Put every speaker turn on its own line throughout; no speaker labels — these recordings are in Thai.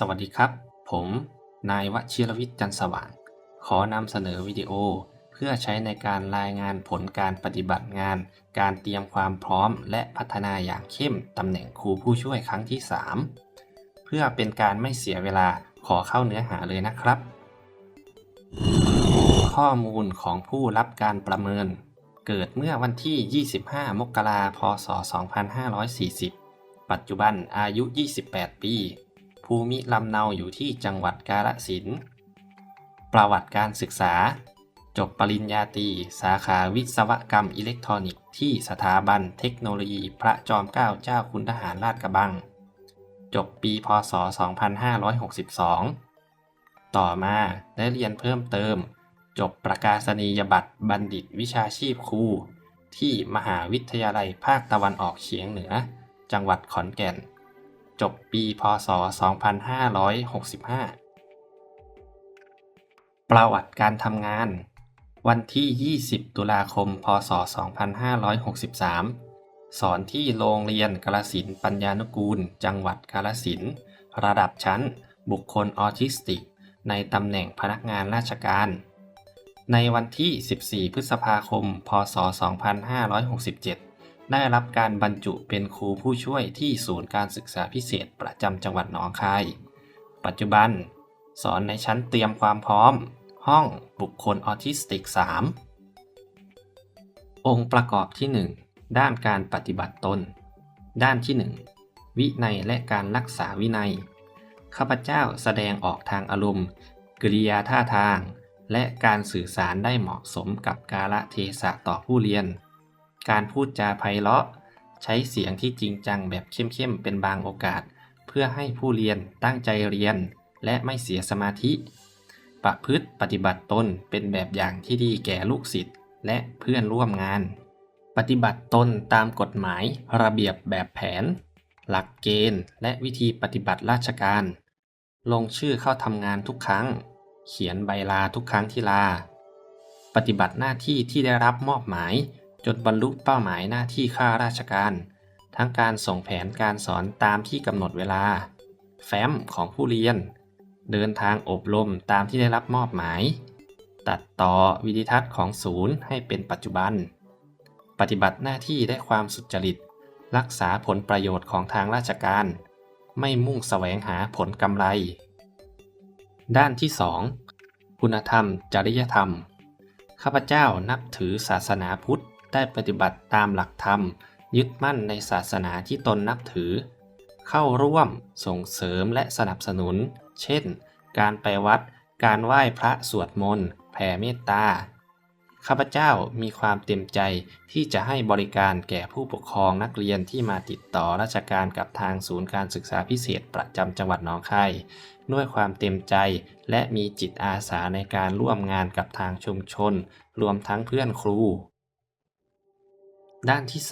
สวัสดีครับ ผมนายวชิรวิทย์จันทร์สว่าง ขอนำเสนอวิดีโอ เพื่อใช้ในการรายงานผลการปฏิบัติงาน การเตรียมความพร้อม และพัฒนาอย่างเข้มตำแหน่งครูผู้ช่วยครั้งที่ 3 เพื่อเป็นการไม่เสียเวลาขอเข้าเนื้อหาเลยนะครับ ข้อมูลของผู้รับการประเมิน เกิดเมื่อวันที่ 25 มกราคม พศ 2540 ปัจจุบันอายุ 28 ปี ภูมิลำเนาอยู่ที่จังหวัดกาฬสินธุ์ประวัติการศึกษา จบปริญญาตรีสาขาวิศวกรรมอิเล็กทรอนิกส์ที่สถาบันเทคโนโลยีพระจอมเกล้าเจ้าคุณทหารราชกระบัง จบปีพศ 2562 ต่อมาได้เรียนเพิ่มเติม จบประกาศนียบัตรบัณฑิตวิชาชีพครูที่มหาวิทยาลัยภาคตะวันออกเฉียงเหนือ จังหวัดขอนแก่น จบปีพศ 2565 ประวัติการทำงาน วันที่ 20 ตุลาคม พศ 2563 สอนที่โรงเรียนกาลสินปัญญานุกูล จังหวัดกาลสิน ระดับชั้น บุคคลออทิสติก ในตำแหน่งพนักงานราชการ ในวันที่ 14 พฤษภาคม พศ 2567 ได้รับการบรรจุเป็นครูผู้ช่วยที่ศูนย์การศึกษาพิเศษประจำจังหวัดหนองคาย ปัจจุบัน สอนในชั้นเตรียมความพร้อม ห้องบุคคลออทิสติก 3 องค์ประกอบที่ 1 ด้านการปฏิบัติตน ด้านที่ 1 วินัยและการรักษาวินัย ข้าพเจ้าแสดงออกทางอารมณ์กริยาท่าทาง และการสื่อสารได้เหมาะสมกับกาลเทศะต่อผู้เรียน การพูดจาไพเราะ ใช้เสียงที่จริงจังแบบเข้มๆเป็นบางโอกาส เพื่อให้ผู้เรียนตั้งใจเรียน และไม่เสียสมาธิ ประพฤติปฏิบัติตนเป็นแบบอย่างที่ดีแก่ลูกศิษย์และเพื่อนร่วมงาน ปฏิบัติตนตามกฎหมาย ระเบียบแบบแผน หลักเกณฑ์ และวิธีปฏิบัติราชการ ลงชื่อเข้าทำงานทุกครั้ง เขียนใบลาทุกครั้งที่ลา ปฏิบัติหน้าที่ที่ได้รับมอบหมาย จนบรรลุเป้าหมายหน้าที่ข้าราชการ ทั้งการส่งแผนการสอนตามที่กำหนดเวลา แฟ้มของผู้เรียน เดินทางอบรมตามที่ได้รับมอบหมาย ตัดต่อวิดีทัศน์ของศูนย์ให้เป็นปัจจุบัน ปฏิบัติหน้าที่ได้ความสุจริต รักษาผลประโยชน์ของทางราชการ ไม่มุ่งแสวงหาผลกำไร ด้านที่ 2 คุณธรรม จริยธรรม ข้าพเจ้านับถือศาสนาพุทธ ได้ปฏิบัติตามหลักธรรม ยึดมั่นในศาสนาที่ตนนับถือ เข้าร่วมส่งเสริมและสนับสนุน เช่น การไปวัด การไหว้พระสวดมนต์แผ่เมตตา ข้าพเจ้ามีความเต็มใจที่จะให้บริการแก่ผู้ปกครองนักเรียนที่มาติดต่อราชการกับทางศูนย์การศึกษาพิเศษประจำจังหวัดหนองคายด้วยความเต็มใจและมีจิตอาสาในการร่วมงานกับทางชุมชน รวมทั้งเพื่อนครู ด้านที่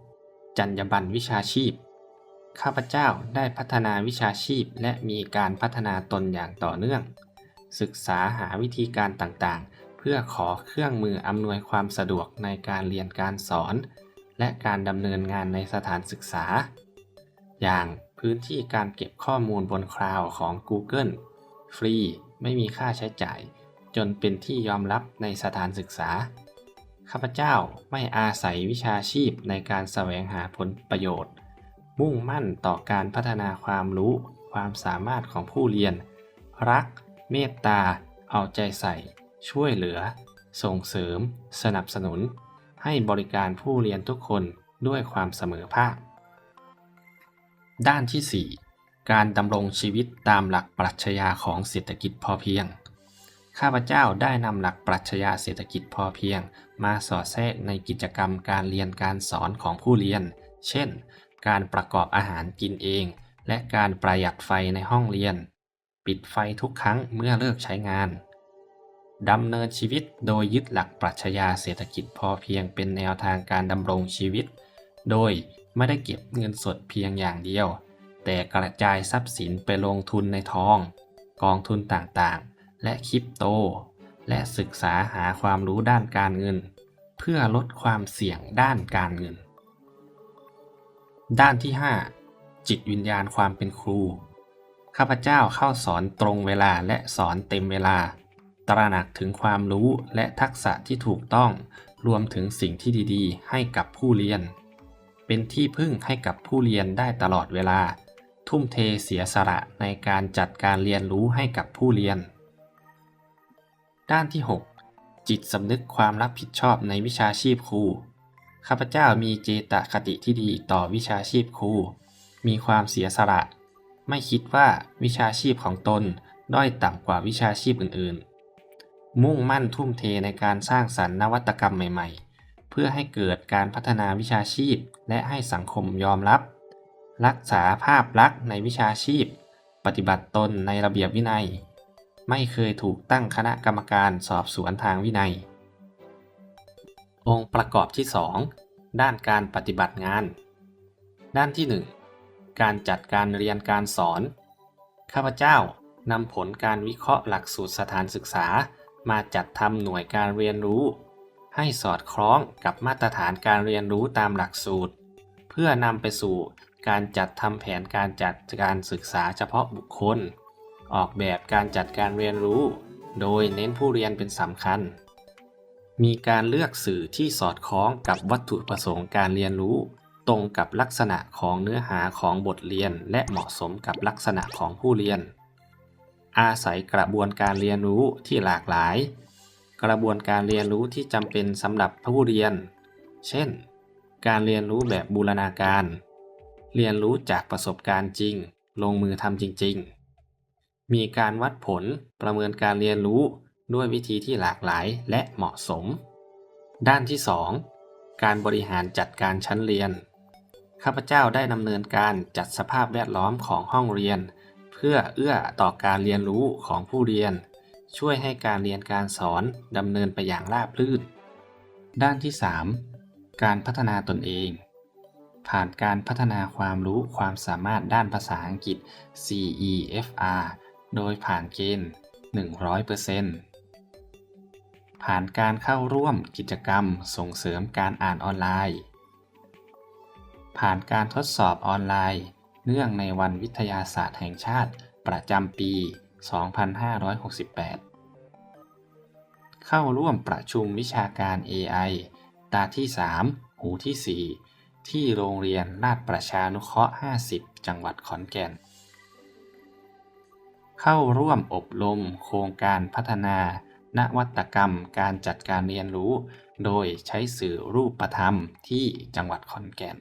3 จรรยาบรรณวิชาชีพ ข้าพเจ้าได้พัฒนาวิชาชีพ และมีการพัฒนาตนอย่างต่อเนื่อง ศึกษาหาวิธีการต่างๆ เพื่อขอเครื่องมืออำนวยความสะดวกในการเรียนการสอน และการดำเนินงานในสถานศึกษา อย่างพื้นที่การเก็บข้อมูลบนคลาวของ Google ฟรีไม่มีค่าใช้จ่าย จนเป็นที่ยอมรับในสถานศึกษา ข้าพเจ้าไม่อาศัยวิชาชีพในการแสวงหาผลประโยชน์ มุ่งมั่นต่อการพัฒนาความรู้ ความสามารถของผู้เรียน รัก เมตตา เอาใจใส่ ช่วยเหลือ ส่งเสริม สนับสนุน ให้บริการผู้เรียนทุกคนด้วยความเสมอภาค ด้านที่ 4 การดำรงชีวิตตามหลักปรัชญาของเศรษฐกิจพอเพียง ข้าพเจ้าได้นำหลักปรัชญาเศรษฐกิจพอเพียง มาสอดแทรกในกิจกรรมการเรียนการสอนของผู้เรียน เช่น การประกอบอาหารกินเอง และการประหยัดไฟในห้องเรียน ปิดไฟทุกครั้งเมื่อเลิกใช้งานดำเนินชีวิตโดยยึดหลักปรัชญาเศรษฐกิจพอเพียงเป็นแนวทางการดำรงชีวิต โดยไม่ได้เก็บเงินสดเพียงอย่างเดียว แต่กระจายทรัพย์สินไปลงทุนในทอง กองทุนต่างๆ และคริปโต และศึกษาหาความรู้ด้านการเงิน เพื่อลดความเสี่ยงด้านการเงิน ด้านที่ 5 จิตวิญญาณความเป็นครู ข้าพเจ้าเข้าสอนตรงเวลาและสอนเต็มเวลา ตระหนักถึงความรู้และทักษะที่ถูกต้อง รวมถึงสิ่งที่ดี ๆ ให้กับผู้เรียน เป็นที่พึ่งให้กับผู้เรียนได้ตลอดเวลา ทุ่มเทเสียสละในการจัดการเรียนรู้ให้กับผู้เรียน ด้านที่ 6 จิตสำนึกความรับผิดชอบในวิชาชีพครู ข้าพเจ้ามีเจตคติที่ดีต่อวิชาชีพครู มีความเสียสละ ไม่คิดว่าวิชาชีพของตนด้อยต่ำกว่าวิชาชีพอื่นๆ มุ่งมั่นทุ่มเทในการสร้างสรรค์นวัตกรรมใหม่ๆ เพื่อให้เกิดการพัฒนาวิชาชีพ และให้สังคมยอมรับ รักษาภาพลักษณ์ในวิชาชีพ ปฏิบัติตนในระเบียบวินัย ไม่เคยถูกตั้งคณะกรรมการสอบสวนทางวินัย องค์ประกอบที่ 2 ด้านการปฏิบัติงาน ด้านที่ 1 การจัดการเรียนการสอน ข้าพเจ้านำผลการวิเคราะห์หลักสูตรสถานศึกษา มาจัดทำหน่วยการเรียนรู้ ให้สอดคล้องกับมาตรฐานการเรียนรู้ตามหลักสูตร เพื่อนำไปสู่การจัดทำแผนการจัดการศึกษาเฉพาะบุคคล ออกแบบการจัดการเรียนรู้ โดยเน้นผู้เรียนเป็นสำคัญ มีการเลือกสื่อที่สอดคล้องกับวัตถุประสงค์การเรียนรู้ ตรงกับลักษณะของเนื้อหาของบทเรียน และเหมาะสมกับลักษณะของผู้เรียน อาศัยกระบวนการเรียนรู้ที่หลากหลาย กระบวนการเรียนรู้ที่จำเป็นสำหรับผู้เรียน เช่น การเรียนรู้แบบบูรณาการ เรียนรู้จากประสบการณ์จริง ลงมือทำจริง ๆ มีการวัดผลประเมินการเรียนรู้ด้วยวิธีที่หลากหลายและเหมาะสม ด้านที่ 2 การบริหารจัดการชั้นเรียน ข้าพเจ้าได้ดำเนินการจัดสภาพแวดล้อมของห้องเรียน เพื่อเอื้อต่อการเรียนรู้ของผู้เรียน ช่วยให้การเรียนการสอนดำเนินไปอย่างราบรื่น ด้านที่ 3 การพัฒนาตนเอง ผ่านการพัฒนาความรู้ความสามารถด้านภาษาอังกฤษ CEFR โดยผ่านเกณฑ์ 100%ผ่านการเข้าร่วมกิจกรรมส่งเสริมการอ่านออนไลน์ ผ่านการทดสอบออนไลน์ เนื่องในวันวิทยาศาสตร์แห่งชาติประจำปี 2568 เข้าร่วมประชุมวิชาการ AI ตาที่ 3 หูที่ 4 ที่โรงเรียนลาดประชานุเคราะห์ 50 จังหวัดขอนแก่น เข้าร่วมอบรมโครงการพัฒนา นวัตกรรมการจัดการเรียนรู้ โดยใช้สื่อรูปธรรมที่จังหวัดขอนแก่น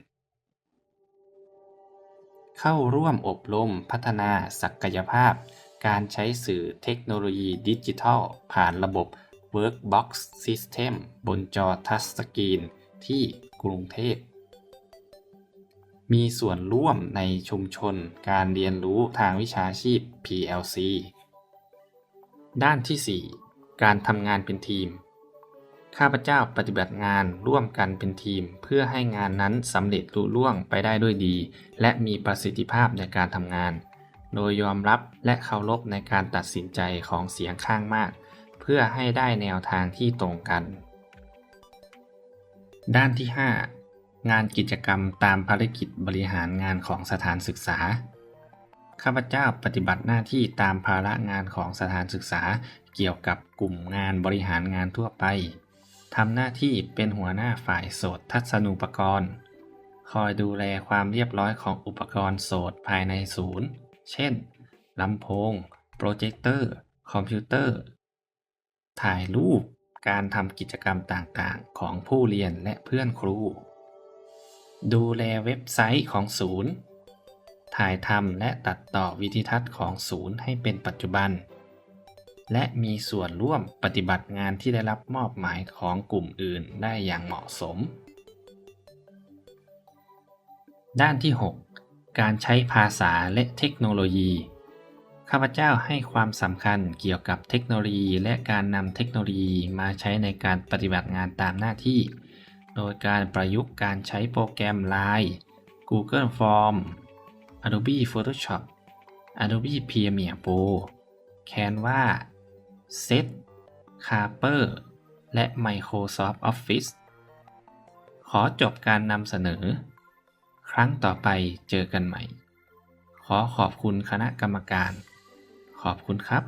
เข้าร่วมอบรมพัฒนาศักยภาพ การใช้สื่อเทคโนโลยีดิจิทัล ผ่านระบบ Workbox System บนจอทัชสกรีนที่กรุงเทพ มีส่วนร่วมในชุมชนการเรียนรู้ทางวิชาชีพ PLC ด้านที่ 4 การทำงานเป็นทีม ข้าพเจ้าปฏิบัติงานร่วมกันเป็นทีม เพื่อให้งานนั้นสำเร็จลุล่วงไปได้ด้วยดี และมีประสิทธิภาพในการทำงาน โดยยอมรับและเคารพในการตัดสินใจของเสียงข้างมาก เพื่อให้ได้แนวทางที่ตรงกัน ด้านที่ 5 งานกิจกรรมตามภารกิจบริหารงานของสถานศึกษา ข้าพเจ้าปฏิบัติหน้าที่ตามภาระงานของสถานศึกษา เกี่ยวกับกลุ่มงานบริหารงานทั่วไปทำหน้าที่เป็นหัวหน้าฝ่ายโสตทัศนูปกรณ์ คอยดูแลความเรียบร้อยของอุปกรณ์โสตภายในศูนย์ เช่น ลำโพง โปรเจคเตอร์ คอมพิวเตอร์ ถ่ายรูป การทำกิจกรรมต่างๆ ของผู้เรียนและเพื่อนครู ดูแลเว็บไซต์ของศูนย์ ถ่ายทำและตัดต่อวิดีทัศน์ของศูนย์ให้เป็นปัจจุบัน และมีส่วนร่วมปฏิบัติงานที่ได้รับมอบหมายของกลุ่มอื่นได้อย่างเหมาะสม ด้านที่ 6 การใช้ภาษาและเทคโนโลยี ข้าพเจ้าให้ความสำคัญเกี่ยวกับเทคโนโลยีและการนำเทคโนโลยีมาใช้ในการปฏิบัติงานตามหน้าที่ โดยการประยุกต์การใช้โปรแกรม Line Google Form Adobe Photoshop Adobe Premiere Pro Canva Set Carper และ Microsoft Office ขอจบการนำเสนอ ครั้งต่อไปเจอกันใหม่ขขอขอบคุณคณะกรรมการ ขอบคุณครับ